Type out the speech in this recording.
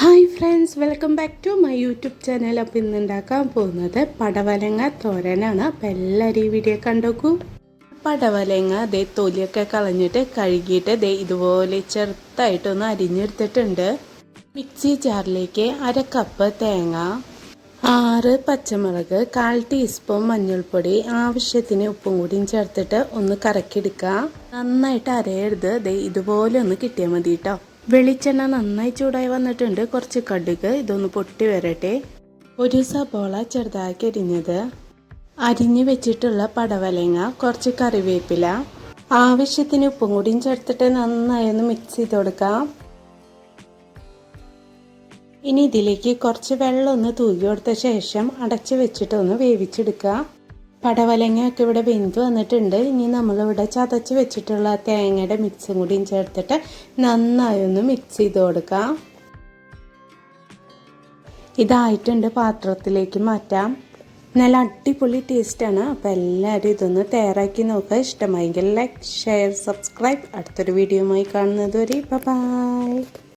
Hi friends welcome back to my YouTube channel. അപ്പോൾ ഇന്ന് ഉണ്ടാക്കാൻ പോകുന്നത് പടവലങ്ങ തോരനാണ്. അപ്പോൾ എല്ലാവരും ഈ വീഡിയോ കണ്ടോക്കൂ. പടവലങ്ങ ദേ തൊലിയൊക്കെ കളഞ്ഞിട്ട് കഴുകിയിട്ട് ദേ ഇതുപോലെ ചെറുത്തായിട്ടൊന്ന് അരിഞ്ഞെടുത്തിട്ടുണ്ട്. മിക്സി ജാറിലേക്ക് അര കപ്പ് തേങ്ങ ആറ് പച്ചമുളക് കാൽ ടീസ്പൂൺ മഞ്ഞൾപ്പൊടി ആവശ്യത്തിന് ഉപ്പും കൂടിയും ചേർത്തിട്ട് ഒന്ന് കറക്കിയെടുക്കുക. നന്നായിട്ട് അരയരുത്. ദേ ഇതുപോലെ ഒന്ന് കിട്ടിയാൽ മതി കേട്ടോ വെളിച്ചെണ്ണ നന്നായി ചൂടായി വന്നിട്ടുണ്ട്. കുറച്ച് കടുക് ഇതൊന്ന് പൊട്ടി വരട്ടെ. ഒരു സബോള ചെറുതാക്കി അരിഞ്ഞത്. അരിഞ്ഞു വെച്ചിട്ടുള്ള പടവലങ്ങ കുറച്ച് കറിവേപ്പില. ആവശ്യത്തിന് ഉപ്പും കൂടിയും ചേർത്തിട്ട് നന്നായി ഒന്ന് മിക്സ് ചെയ്ത് കൊടുക്കാം. ഇനി ഇതിലേക്ക് കുറച്ച് വെള്ളം ഒന്ന് തൂകി കൊടുത്ത ശേഷം അടച്ചു വെച്ചിട്ട് ഒന്ന് വേവിച്ചെടുക്കുക പടവലങ്ങയൊക്കെ ഇവിടെ വെന്ത് വന്നിട്ടുണ്ട്. ഇനി നമ്മളിവിടെ ചതച്ച് വെച്ചിട്ടുള്ള തേങ്ങയുടെ മിക്സും കൂടിയും ചേർത്തിട്ട് നന്നായി ഒന്ന് മിക്സ് ചെയ്ത് കൊടുക്കാം. ഇതായിട്ടുണ്ട് പാത്രത്തിലേക്ക് മാറ്റാം. നല്ല അടിപൊളി ടേസ്റ്റാണ് അപ്പോൾ എല്ലാവരും ഇതൊന്ന് തയ്യാറാക്കി നോക്കുക. ഇഷ്ടമായെങ്കിൽ ലൈക്ക് ഷെയർ സബ്സ്ക്രൈബ് അടുത്തൊരു വീഡിയോയുമായി കാണുന്നത് വരെ ബൈ